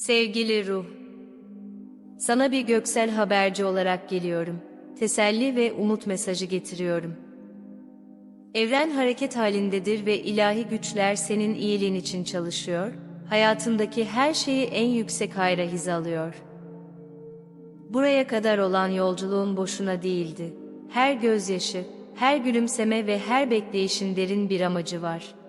Sevgili ruh, sana bir göksel haberci olarak geliyorum. Teselli ve umut mesajı getiriyorum. Evren hareket halindedir ve ilahi güçler senin iyiliğin için çalışıyor, hayatındaki her şeyi en yüksek hayra hizalıyor. Buraya kadar olan yolculuğun boşuna değildi. Her gözyaşı, her gülümseme ve her bekleyişin derin bir amacı var.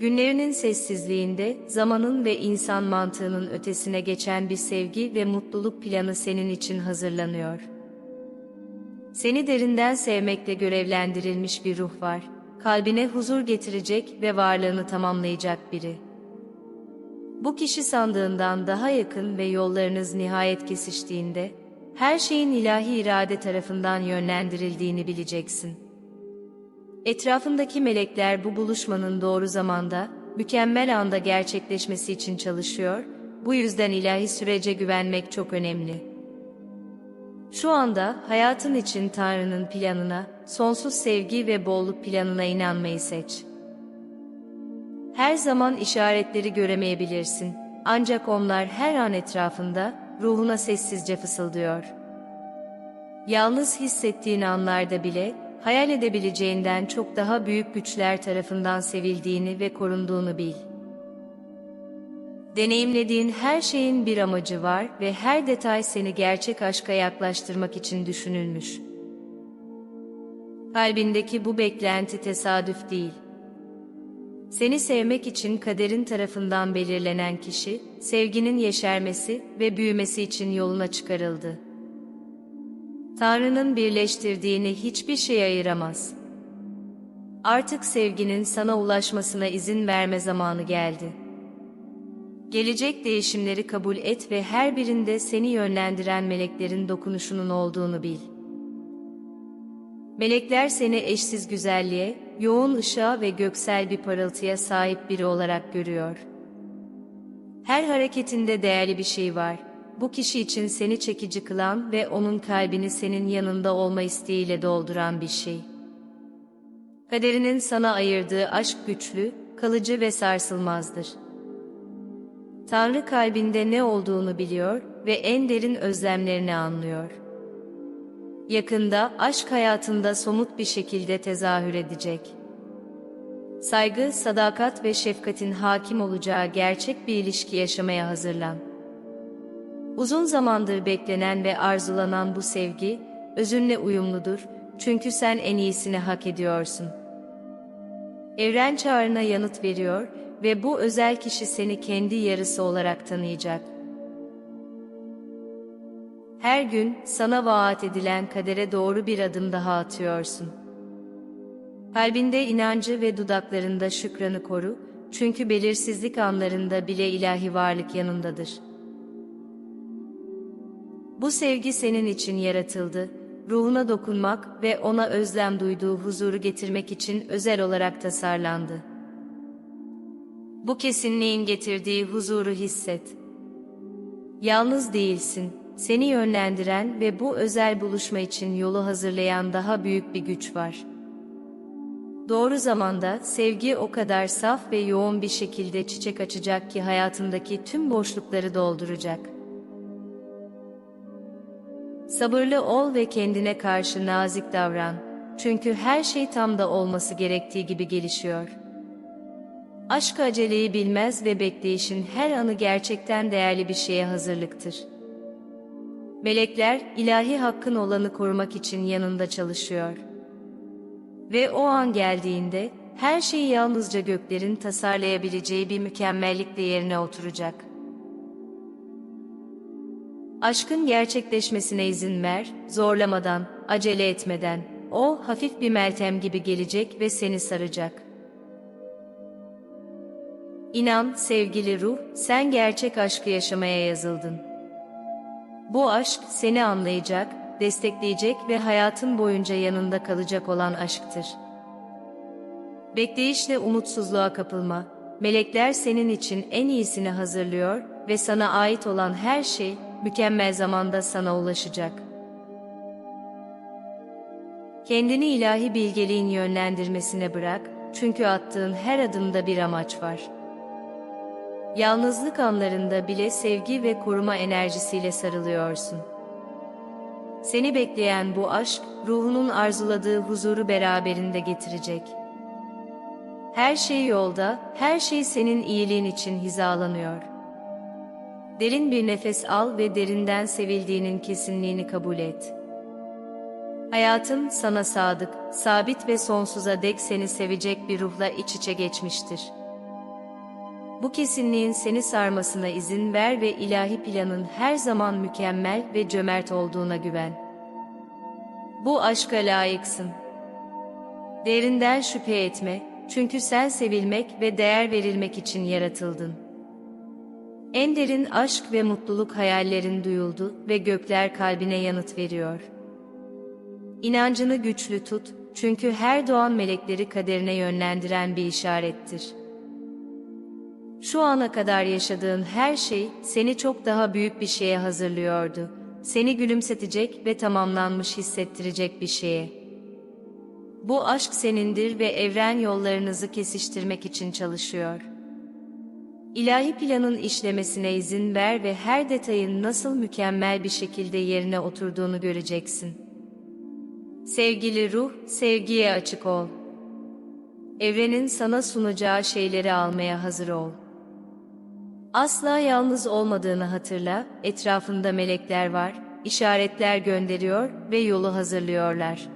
Günlerinin sessizliğinde, zamanın ve insan mantığının ötesine geçen bir sevgi ve mutluluk planı senin için hazırlanıyor. Seni derinden sevmekle görevlendirilmiş bir ruh var. Kalbine huzur getirecek ve varlığını tamamlayacak biri. Bu kişi sandığından daha yakın ve yollarınız nihayet kesiştiğinde, her şeyin ilahi irade tarafından yönlendirildiğini bileceksin. Etrafındaki melekler bu buluşmanın doğru zamanda, mükemmel anda gerçekleşmesi için çalışıyor, bu yüzden ilahi sürece güvenmek çok önemli. Şu anda hayatın için Tanrı'nın planına, sonsuz sevgi ve bolluk planına inanmayı seç. Her zaman işaretleri göremeyebilirsin, ancak onlar her an etrafında, ruhuna sessizce fısıldıyor. Yalnız hissettiğin anlarda bile, hayal edebileceğinden çok daha büyük güçler tarafından sevildiğini ve korunduğunu bil. Deneyimlediğin her şeyin bir amacı var ve her detay seni gerçek aşka yaklaştırmak için düşünülmüş. Kalbindeki bu beklenti tesadüf değil. Seni sevmek için kaderin tarafından belirlenen kişi, sevginin yeşermesi ve büyümesi için yoluna çıkarıldı. Tanrı'nın birleştirdiğini hiçbir şey ayıramaz. Artık sevginin sana ulaşmasına izin verme zamanı geldi. Gelecek değişimleri kabul et ve her birinde seni yönlendiren meleklerin dokunuşunun olduğunu bil. Melekler seni eşsiz güzelliğe, yoğun ışığa ve göksel bir parıltıya sahip biri olarak görüyor. Her hareketinde değerli bir şey var. Bu kişi için seni çekici kılan ve onun kalbini senin yanında olma isteğiyle dolduran bir şey. Kaderinin sana ayırdığı aşk güçlü, kalıcı ve sarsılmazdır. Tanrı kalbinde ne olduğunu biliyor ve en derin özlemlerini anlıyor. Yakında aşk hayatında somut bir şekilde tezahür edecek. Saygı, sadakat ve şefkatin hakim olacağı gerçek bir ilişki yaşamaya hazırlan. Uzun zamandır beklenen ve arzulanan bu sevgi, özünle uyumludur çünkü sen en iyisini hak ediyorsun. Evren çağrına yanıt veriyor ve bu özel kişi seni kendi yarısı olarak tanıyacak. Her gün sana vaat edilen kadere doğru bir adım daha atıyorsun. Kalbinde inancı ve dudaklarında şükranı koru, çünkü belirsizlik anlarında bile ilahi varlık yanındadır. Bu sevgi senin için yaratıldı, ruhuna dokunmak ve ona özlem duyduğu huzuru getirmek için özel olarak tasarlandı. Bu kesinliğin getirdiği huzuru hisset. Yalnız değilsin, seni yönlendiren ve bu özel buluşma için yolu hazırlayan daha büyük bir güç var. Doğru zamanda sevgi o kadar saf ve yoğun bir şekilde çiçek açacak ki hayatındaki tüm boşlukları dolduracak. Sabırlı ol ve kendine karşı nazik davran. Çünkü her şey tam da olması gerektiği gibi gelişiyor. Aşk aceleyi bilmez ve bekleyişin her anı gerçekten değerli bir şeye hazırlıktır. Melekler ilahi hakkın olanı korumak için yanında çalışıyor. Ve o an geldiğinde her şeyi yalnızca göklerin tasarlayabileceği bir mükemmellikle yerine oturacak. Aşkın gerçekleşmesine izin ver, zorlamadan, acele etmeden. O hafif bir meltem gibi gelecek ve seni saracak. İnan sevgili ruh, sen gerçek aşkı yaşamaya yazıldın. Bu aşk seni anlayacak, destekleyecek ve hayatın boyunca yanında kalacak olan aşktır. Bekleyişle umutsuzluğa kapılma. Melekler senin için en iyisini hazırlıyor ve sana ait olan her şey mükemmel zamanda sana ulaşacak. Kendini ilahi bilgeliğin yönlendirmesine bırak, çünkü attığın her adımda bir amaç var. Yalnızlık anlarında bile sevgi ve koruma enerjisiyle sarılıyorsun. Seni bekleyen bu aşk, ruhunun arzuladığı huzuru beraberinde getirecek. Her şey yolda, her şey senin iyiliğin için hizalanıyor. Derin bir nefes al ve derinden sevildiğinin kesinliğini kabul et. Hayatın sana sadık, sabit ve sonsuza dek seni sevecek bir ruhla iç içe geçmiştir. Bu kesinliğin seni sarmasına izin ver ve ilahi planın her zaman mükemmel ve cömert olduğuna güven. Bu aşka layıksın. Derinden şüphe etme, çünkü sen sevilmek ve değer verilmek için yaratıldın. En derin aşk ve mutluluk hayallerin duyuldu ve gökler kalbine yanıt veriyor. İnancını güçlü tut, çünkü her doğan melekleri kaderine yönlendiren bir işarettir. Şu ana kadar yaşadığın her şey seni çok daha büyük bir şeye hazırlıyordu. Seni gülümsetecek ve tamamlanmış hissettirecek bir şeye. Bu aşk senindir ve evren yollarınızı kesiştirmek için çalışıyor. İlahi planın işlemesine izin ver ve her detayın nasıl mükemmel bir şekilde yerine oturduğunu göreceksin. Sevgili ruh, sevgiye açık ol. Evrenin sana sunacağı şeyleri almaya hazır ol. Asla yalnız olmadığını hatırla, etrafında melekler var, işaretler gönderiyor ve yolu hazırlıyorlar.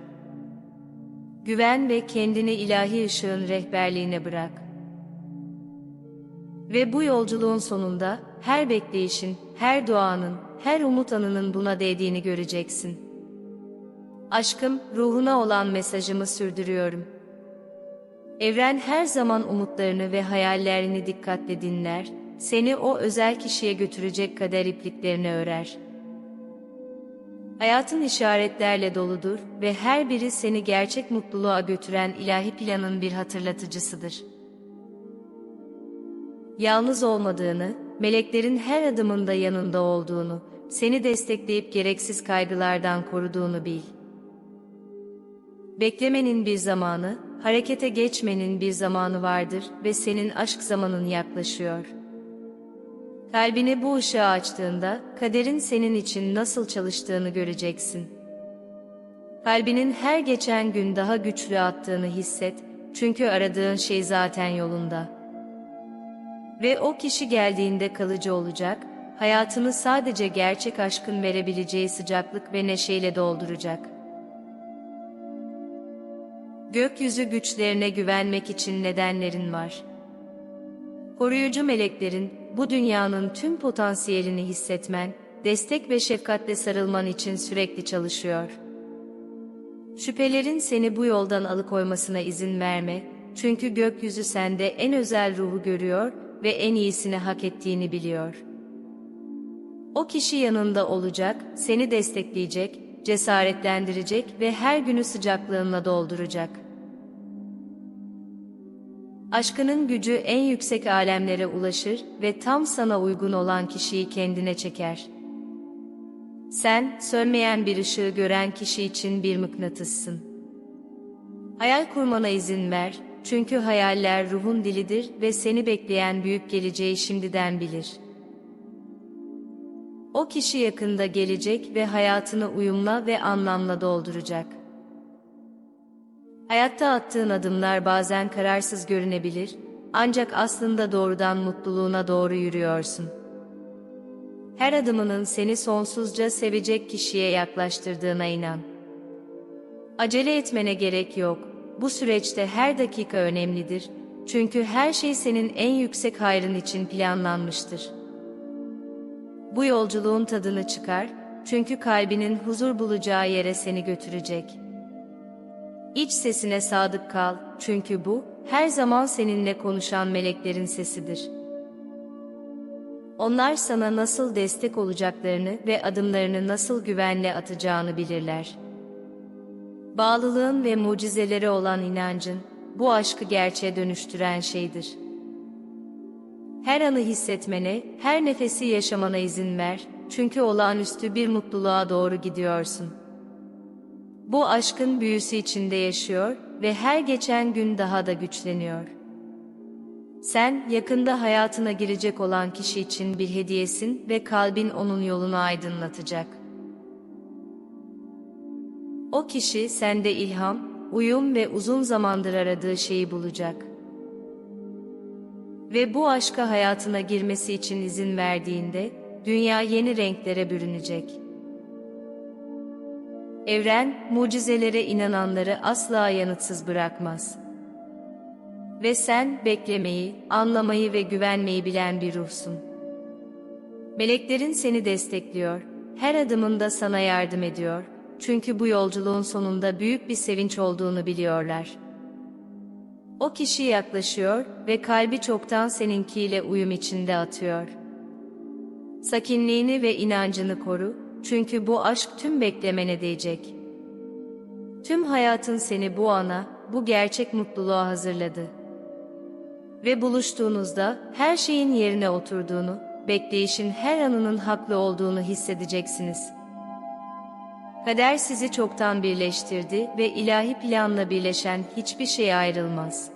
Güven ve kendini ilahi ışığın rehberliğine bırak. Ve bu yolculuğun sonunda her bekleyişin, her duanın, her umut anının buna değdiğini göreceksin. Aşkım, ruhuna olan mesajımı sürdürüyorum. Evren her zaman umutlarını ve hayallerini dikkatle dinler, seni o özel kişiye götürecek kader ipliklerini örer. Hayatın işaretlerle doludur ve her biri seni gerçek mutluluğa götüren ilahi planın bir hatırlatıcısıdır. Yalnız olmadığını, meleklerin her adımında yanında olduğunu, seni destekleyip gereksiz kaygılardan koruduğunu bil. Beklemenin bir zamanı, harekete geçmenin bir zamanı vardır ve senin aşk zamanın yaklaşıyor. Kalbini bu ışığa açtığında, kaderin senin için nasıl çalıştığını göreceksin. Kalbinin her geçen gün daha güçlü attığını hisset, çünkü aradığın şey zaten yolunda. Ve o kişi geldiğinde kalıcı olacak, hayatını sadece gerçek aşkın verebileceği sıcaklık ve neşeyle dolduracak. Gökyüzü güçlerine güvenmek için nedenlerin var. Koruyucu meleklerin, bu dünyanın tüm potansiyelini hissetmen, destek ve şefkatle sarılman için sürekli çalışıyor. Şüphelerin seni bu yoldan alıkoymasına izin verme, çünkü gökyüzü sende en özel ruhu görüyor ve en iyisini hak ettiğini biliyor. O kişi yanında olacak, seni destekleyecek, cesaretlendirecek ve her günü sıcaklığınla dolduracak. Aşkının gücü en yüksek alemlere ulaşır ve tam sana uygun olan kişiyi kendine çeker. Sen, sönmeyen bir ışığı gören kişi için bir mıknatıssın. Hayal kurmana izin ver, çünkü hayaller ruhun dilidir ve seni bekleyen büyük geleceği şimdiden bilir. O kişi yakında gelecek ve hayatını uyumla ve anlamla dolduracak. Hayatta attığın adımlar bazen kararsız görünebilir, ancak aslında doğrudan mutluluğuna doğru yürüyorsun. Her adımının seni sonsuzca sevecek kişiye yaklaştırdığına inan. Acele etmene gerek yok, bu süreçte her dakika önemlidir, çünkü her şey senin en yüksek hayrın için planlanmıştır. Bu yolculuğun tadını çıkar, çünkü kalbinin huzur bulacağı yere seni götürecek.'' İç sesine sadık kal, çünkü bu, her zaman seninle konuşan meleklerin sesidir. Onlar sana nasıl destek olacaklarını ve adımlarını nasıl güvenle atacağını bilirler. Bağlılığın ve mucizelere olan inancın, bu aşkı gerçeğe dönüştüren şeydir. Her anı hissetmene, her nefesi yaşamana izin ver, çünkü olağanüstü bir mutluluğa doğru gidiyorsun.'' Bu aşkın büyüsü içinde yaşıyor ve her geçen gün daha da güçleniyor. Sen, yakında hayatına girecek olan kişi için bir hediyesin ve kalbin onun yolunu aydınlatacak. O kişi sende ilham, uyum ve uzun zamandır aradığı şeyi bulacak. Ve bu aşka hayatına girmesi için izin verdiğinde, dünya yeni renklere bürünecek. Evren, mucizelere inananları asla yanıtsız bırakmaz. Ve sen beklemeyi, anlamayı ve güvenmeyi bilen bir ruhsun. Meleklerin seni destekliyor, her adımında sana yardım ediyor. Çünkü bu yolculuğun sonunda büyük bir sevinç olduğunu biliyorlar. O kişi yaklaşıyor ve kalbi çoktan seninkiyle uyum içinde atıyor. Sakinliğini ve inancını koru, çünkü bu aşk tüm beklemene değecek. Tüm hayatın seni bu ana, bu gerçek mutluluğa hazırladı. Ve buluştuğunuzda her şeyin yerine oturduğunu, bekleyişin her anının haklı olduğunu hissedeceksiniz. Kader sizi çoktan birleştirdi ve ilahi planla birleşen hiçbir şey ayrılmaz.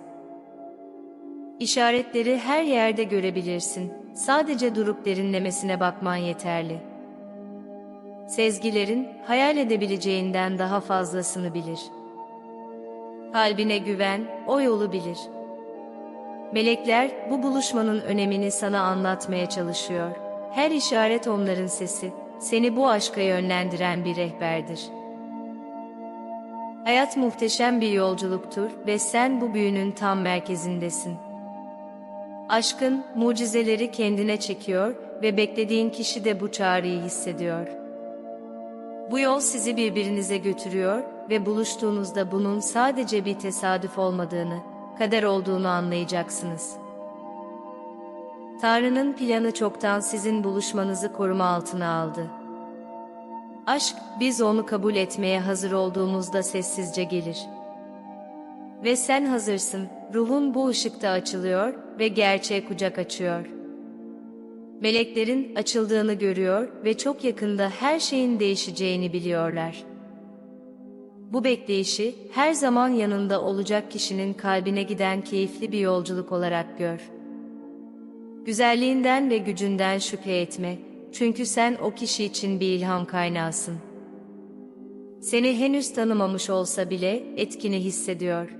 İşaretleri her yerde görebilirsin. Sadece durup derinlemesine bakman yeterli. Sezgilerin hayal edebileceğinden daha fazlasını bilir. Kalbine güven, o yolu bilir. Melekler bu buluşmanın önemini sana anlatmaya çalışıyor. Her işaret onların sesi, seni bu aşka yönlendiren bir rehberdir. Hayat muhteşem bir yolculuktur ve sen bu büyünün tam merkezindesin. Aşkın mucizeleri kendine çekiyor ve beklediğin kişi de bu çağrıyı hissediyor. Bu yol sizi birbirinize götürüyor ve buluştuğunuzda bunun sadece bir tesadüf olmadığını, kader olduğunu anlayacaksınız. Tanrı'nın planı çoktan sizin buluşmanızı koruma altına aldı. Aşk, biz onu kabul etmeye hazır olduğumuzda sessizce gelir. Ve sen hazırsın, ruhun bu ışıkta açılıyor ve gerçeğe kucak açıyor. Meleklerin açıldığını görüyor ve çok yakında her şeyin değişeceğini biliyorlar. Bu bekleyişi her zaman yanında olacak kişinin kalbine giden keyifli bir yolculuk olarak gör. Güzelliğinden ve gücünden şüphe etme, çünkü sen o kişi için bir ilham kaynağısın. Seni henüz tanımamış olsa bile etkini hissediyor.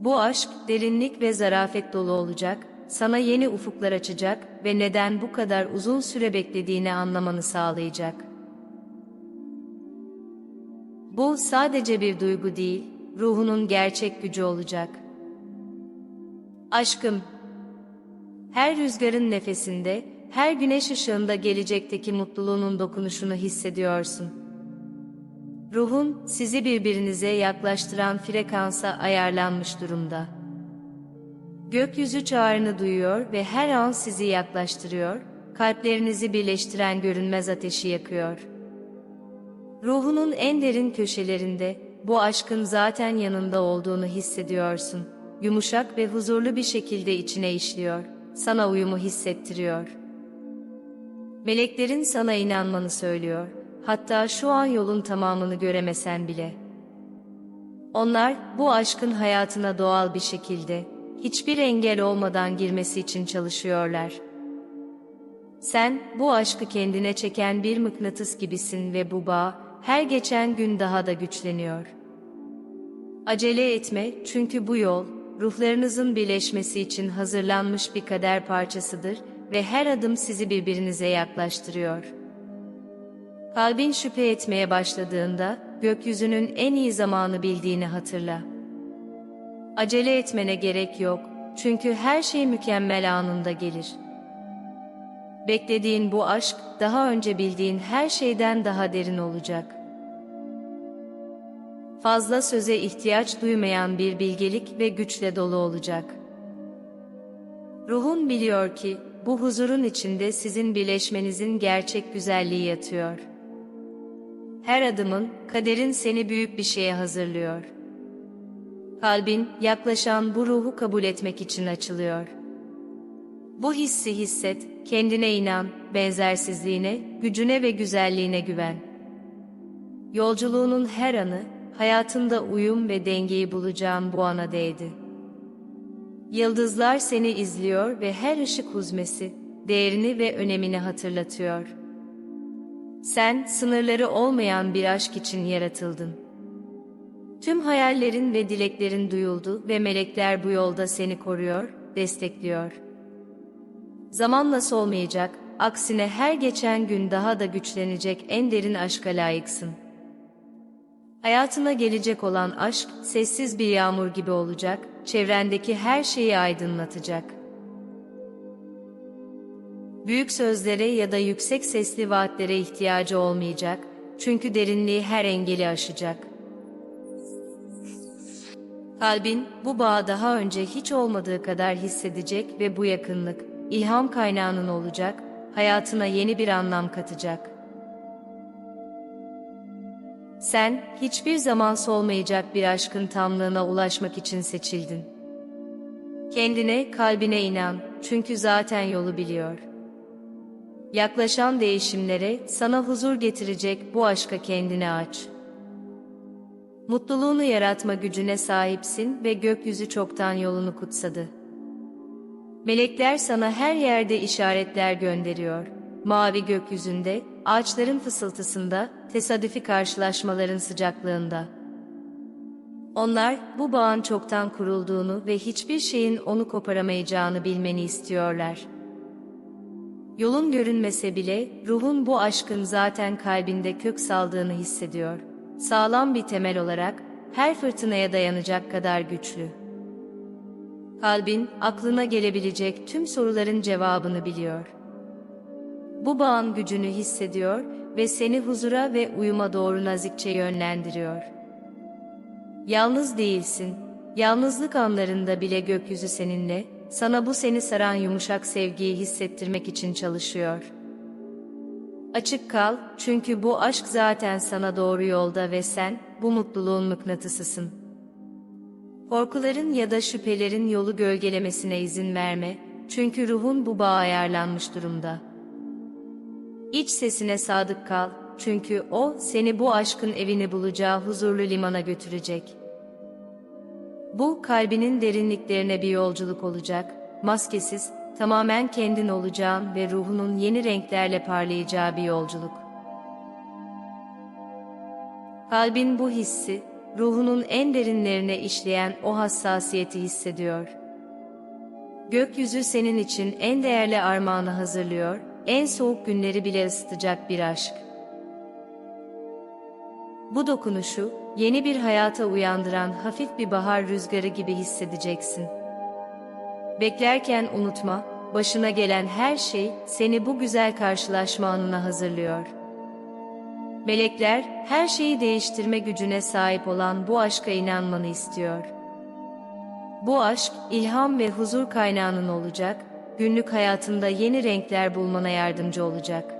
Bu aşk derinlik ve zarafet dolu olacak, sana yeni ufuklar açacak ve neden bu kadar uzun süre beklediğini anlamanı sağlayacak. Bu sadece bir duygu değil, ruhunun gerçek gücü olacak. Aşkım, her rüzgarın nefesinde, her güneş ışığında gelecekteki mutluluğunun dokunuşunu hissediyorsun. Ruhun sizi birbirinize yaklaştıran frekansa ayarlanmış durumda. Gökyüzü çağrını duyuyor ve her an sizi yaklaştırıyor, kalplerinizi birleştiren görünmez ateşi yakıyor. Ruhunun en derin köşelerinde bu aşkın zaten yanında olduğunu hissediyorsun. Yumuşak ve huzurlu bir şekilde içine işliyor, sana uyumu hissettiriyor. Meleklerin sana inanmanı söylüyor, hatta şu an yolun tamamını göremesen bile. Onlar bu aşkın hayatına doğal bir şekilde, hiçbir engel olmadan girmesi için çalışıyorlar. Sen bu aşkı kendine çeken bir mıknatıs gibisin ve bu bağ her geçen gün daha da güçleniyor. Acele etme çünkü bu yol ruhlarınızın birleşmesi için hazırlanmış bir kader parçasıdır ve her adım sizi birbirinize yaklaştırıyor. Kalbin şüphe etmeye başladığında gökyüzünün en iyi zamanı bildiğini hatırla. Acele etmene gerek yok, çünkü her şey mükemmel anında gelir. Beklediğin bu aşk, daha önce bildiğin her şeyden daha derin olacak. Fazla söze ihtiyaç duymayan bir bilgelik ve güçle dolu olacak. Ruhun biliyor ki, bu huzurun içinde sizin birleşmenizin gerçek güzelliği yatıyor. Her adımın, kaderin seni büyük bir şeye hazırlıyor. Kalbin, yaklaşan bu ruhu kabul etmek için açılıyor. Bu hissi hisset, kendine inan, benzersizliğine, gücüne ve güzelliğine güven. Yolculuğunun her anı, hayatında uyum ve dengeyi bulacağın bu ana değdi. Yıldızlar seni izliyor ve her ışık huzmesi, değerini ve önemini hatırlatıyor. Sen, sınırları olmayan bir aşk için yaratıldın. Tüm hayallerin ve dileklerin duyuldu ve melekler bu yolda seni koruyor, destekliyor. Zamanla solmayacak, aksine her geçen gün daha da güçlenecek en derin aşka layıksın. Hayatına gelecek olan aşk, sessiz bir yağmur gibi olacak, çevrendeki her şeyi aydınlatacak. Büyük sözlere ya da yüksek sesli vaatlere ihtiyacı olmayacak, çünkü derinliği her engeli aşacak. Kalbin, bu bağı daha önce hiç olmadığı kadar hissedecek ve bu yakınlık, ilham kaynağının olacak, hayatına yeni bir anlam katacak. Sen, hiçbir zaman solmayacak bir aşkın tamlığına ulaşmak için seçildin. Kendine, kalbine inan, çünkü zaten yolu biliyor. Yaklaşan değişimlere, sana huzur getirecek bu aşka kendini aç. Mutluluğunu yaratma gücüne sahipsin ve gökyüzü çoktan yolunu kutsadı. Melekler sana her yerde işaretler gönderiyor. Mavi gökyüzünde, ağaçların fısıltısında, tesadüfi karşılaşmaların sıcaklığında. Onlar, bu bağın çoktan kurulduğunu ve hiçbir şeyin onu koparamayacağını bilmeni istiyorlar. Yolun görünmese bile, ruhun bu aşkın zaten kalbinde kök saldığını hissediyor. Sağlam bir temel olarak, her fırtınaya dayanacak kadar güçlü. Kalbin, aklına gelebilecek tüm soruların cevabını biliyor. Bu bağın gücünü hissediyor ve seni huzura ve uyuma doğru nazikçe yönlendiriyor. Yalnız değilsin, yalnızlık anlarında bile gökyüzü seninle, sana bu seni saran yumuşak sevgiyi hissettirmek için çalışıyor. Açık kal, çünkü bu aşk zaten sana doğru yolda ve sen, bu mutluluğun mıknatısısın. Korkuların ya da şüphelerin yolu gölgelemesine izin verme, çünkü ruhun bu bağa ayarlanmış durumda. İç sesine sadık kal, çünkü o, seni bu aşkın evini bulacağı huzurlu limana götürecek. Bu, kalbinin derinliklerine bir yolculuk olacak, maskesiz, tamamen kendin olacağın ve ruhunun yeni renklerle parlayacağı bir yolculuk. Kalbin bu hissi, ruhunun en derinlerine işleyen o hassasiyeti hissediyor. Gökyüzü senin için en değerli armağanı hazırlıyor, en soğuk günleri bile ısıtacak bir aşk. Bu dokunuşu, yeni bir hayata uyandıran hafif bir bahar rüzgarı gibi hissedeceksin. Beklerken unutma, başına gelen her şey seni bu güzel karşılaşma anına hazırlıyor. Melekler, her şeyi değiştirme gücüne sahip olan bu aşka inanmanı istiyor. Bu aşk, ilham ve huzur kaynağının olacak, günlük hayatında yeni renkler bulmana yardımcı olacak.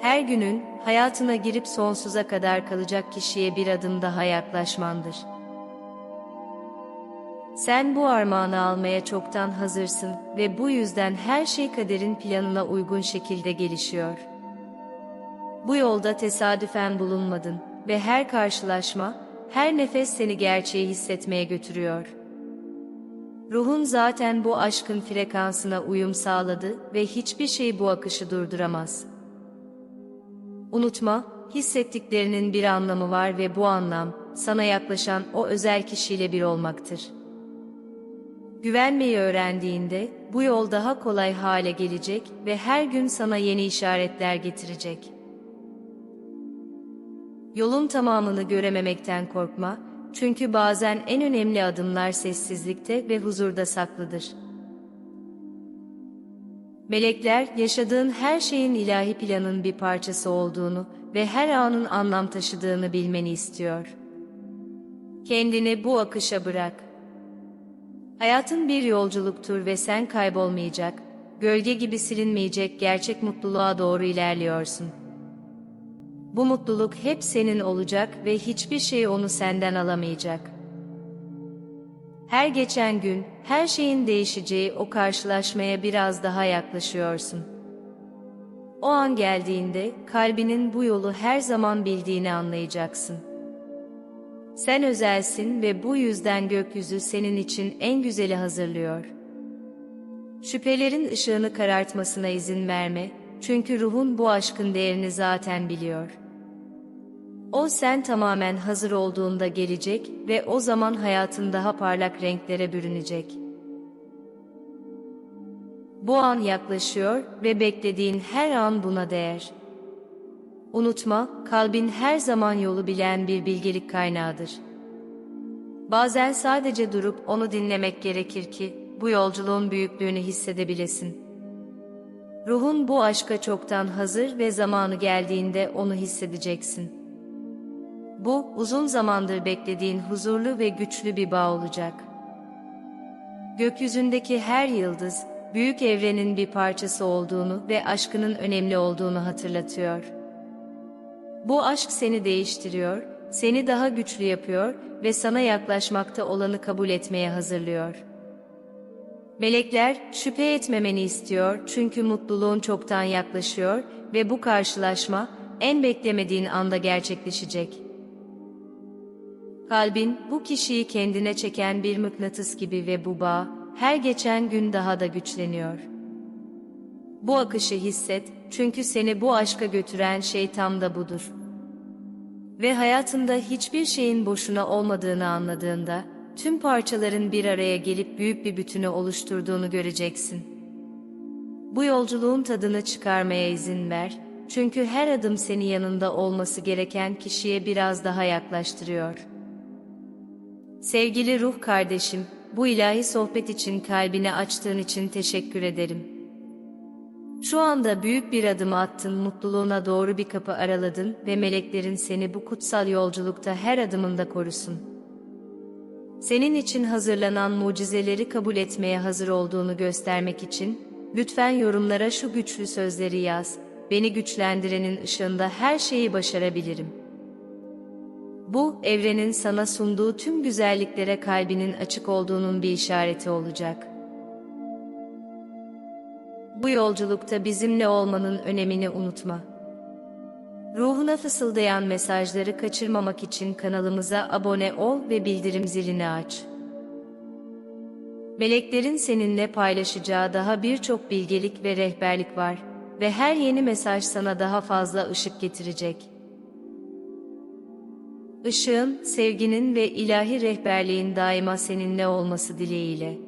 Her günün, hayatına girip sonsuza kadar kalacak kişiye bir adım daha yaklaşmandır. Sen bu armağanı almaya çoktan hazırsın ve bu yüzden her şey kaderin planına uygun şekilde gelişiyor. Bu yolda tesadüfen bulunmadın ve her karşılaşma, her nefes seni gerçeği hissetmeye götürüyor. Ruhun zaten bu aşkın frekansına uyum sağladı ve hiçbir şey bu akışı durduramaz. Unutma, hissettiklerinin bir anlamı var ve bu anlam, sana yaklaşan o özel kişiyle bir olmaktır. Güvenmeyi öğrendiğinde, bu yol daha kolay hale gelecek ve her gün sana yeni işaretler getirecek. Yolun tamamını görememekten korkma, çünkü bazen en önemli adımlar sessizlikte ve huzurda saklıdır. Melekler, yaşadığın her şeyin ilahi planın bir parçası olduğunu ve her anın anlam taşıdığını bilmeni istiyor. Kendini bu akışa bırak. Hayatın bir yolculuktur ve sen kaybolmayacak, gölge gibi silinmeyecek gerçek mutluluğa doğru ilerliyorsun. Bu mutluluk hep senin olacak ve hiçbir şey onu senden alamayacak. Her geçen gün, her şeyin değişeceği o karşılaşmaya biraz daha yaklaşıyorsun. O an geldiğinde, kalbinin bu yolu her zaman bildiğini anlayacaksın. Sen özelsin ve bu yüzden gökyüzü senin için en güzeli hazırlıyor. Şüphelerin ışığını karartmasına izin verme, çünkü ruhun bu aşkın değerini zaten biliyor. O sen tamamen hazır olduğunda gelecek ve o zaman hayatın daha parlak renklere bürünecek. Bu an yaklaşıyor ve beklediğin her an buna değer. Unutma, kalbin her zaman yolu bilen bir bilgelik kaynağıdır. Bazen sadece durup onu dinlemek gerekir ki, bu yolculuğun büyüklüğünü hissedebilesin. Ruhun bu aşka çoktan hazır ve zamanı geldiğinde onu hissedeceksin. Bu, uzun zamandır beklediğin huzurlu ve güçlü bir bağ olacak. Gökyüzündeki her yıldız, büyük evrenin bir parçası olduğunu ve aşkının önemli olduğunu hatırlatıyor. Bu aşk seni değiştiriyor, seni daha güçlü yapıyor ve sana yaklaşmakta olanı kabul etmeye hazırlıyor. Melekler şüphe etmemeni istiyor çünkü mutluluğun çoktan yaklaşıyor ve bu karşılaşma en beklemediğin anda gerçekleşecek. Kalbin bu kişiyi kendine çeken bir mıknatıs gibi ve bu bağ her geçen gün daha da güçleniyor. Bu akışı hisset çünkü seni bu aşka götüren şey tam da budur. Ve hayatında hiçbir şeyin boşuna olmadığını anladığında, tüm parçaların bir araya gelip büyük bir bütünü oluşturduğunu göreceksin. Bu yolculuğun tadını çıkarmaya izin ver, çünkü her adım seni yanında olması gereken kişiye biraz daha yaklaştırıyor. Sevgili ruh kardeşim, bu ilahi sohbet için kalbini açtığın için teşekkür ederim. Şu anda büyük bir adım attın, mutluluğuna doğru bir kapı araladın ve meleklerin seni bu kutsal yolculukta her adımında korusun. Senin için hazırlanan mucizeleri kabul etmeye hazır olduğunu göstermek için, lütfen yorumlara şu güçlü sözleri yaz, beni güçlendirenin ışığında her şeyi başarabilirim. Bu, evrenin sana sunduğu tüm güzelliklere kalbinin açık olduğunun bir işareti olacak. Bu yolculukta bizimle olmanın önemini unutma. Ruhuna fısıldayan mesajları kaçırmamak için kanalımıza abone ol ve bildirim zilini aç. Meleklerin seninle paylaşacağı daha birçok bilgelik ve rehberlik var ve her yeni mesaj sana daha fazla ışık getirecek. Işığın, sevginin ve ilahi rehberliğin daima seninle olması dileğiyle.